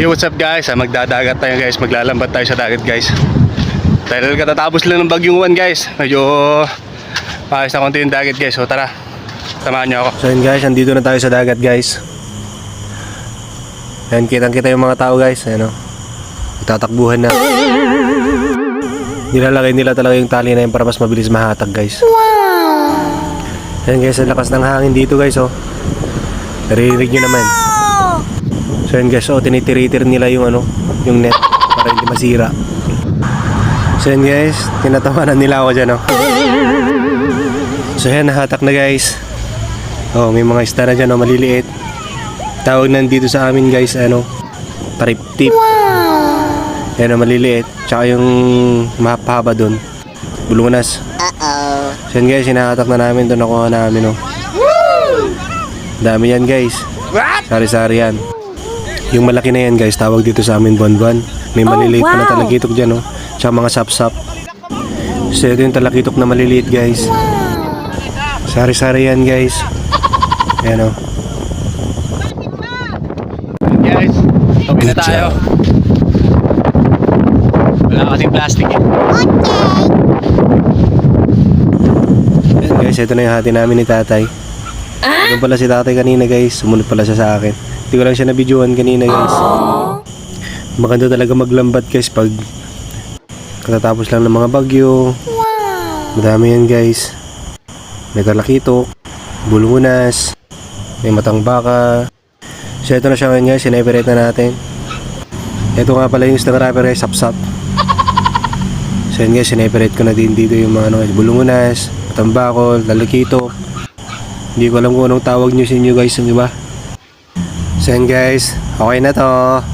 Yo, what's up guys? Ah, magdadagat tayo guys. Maglalambat tayo sa dagat guys. Dahil katatapos lang ng bagyong uwan guys. Medyo maayos na konti yung dagat guys. So tara, samahan niyo ako. So yun guys, andito na tayo sa dagat guys. Ayan, kitang kita yung mga tao guys. Ayan o. Tatakbuhan na. Nilalagay nila talaga yung tali na yun para mas mabilis mahatag guys. Wow! Ayan guys, ang lakas ng hangin dito guys oh. Naririnig nyo naman. So yun guys, oh, tinitiritir nila yung ano, yung net para hindi masira. So yun guys, tinatawanan nila ako dyan oh. So yan, nahatak na guys. Oh, may mga isda na dyan, oh, maliliit. Tawag nandito sa amin guys, ano, tarip-tip. Wow! Yan, oh, maliliit. Tsaka yung mahaba doon. Bulunganas. Uh-oh. So yan guys, hinahatak na namin doon. Nakuha namin, oh. Dami yan guys. Sari-sari yan. Yung malaki na yan guys, tawag dito sa amin bonbon. May maliliit pa na talakitok dyan, oh. Tsaka mga sap-sap. So ito yung talakitok na maliliit guys. Sari-sari yan guys. Ayan oh. Guys, okay na tayo. Wala kasing plastic eh. Ayan guys, ito na yung hati namin ni tatay. Doon pala si tatay kanina guys. Sumunod pala siya sa akin. Hindi ko lang siya nabidyohan kanina guys. Maganda talaga maglambat guys pag katatapos lang ng mga bagyo. Madami yan guys. May talakitok, bulunas, may matang baka. So ito na siya ngayon guys, sineperate na natin. Ito nga pala yung isang rapper guys, sapsap. So yun guys, sineperate ko na din dito yung mga ano, guys, bulungunas, matambakol, talakitok. Hindi ko alam kung anong tawag nyo sa inyo guys, di ba? So yun guys, okay na to.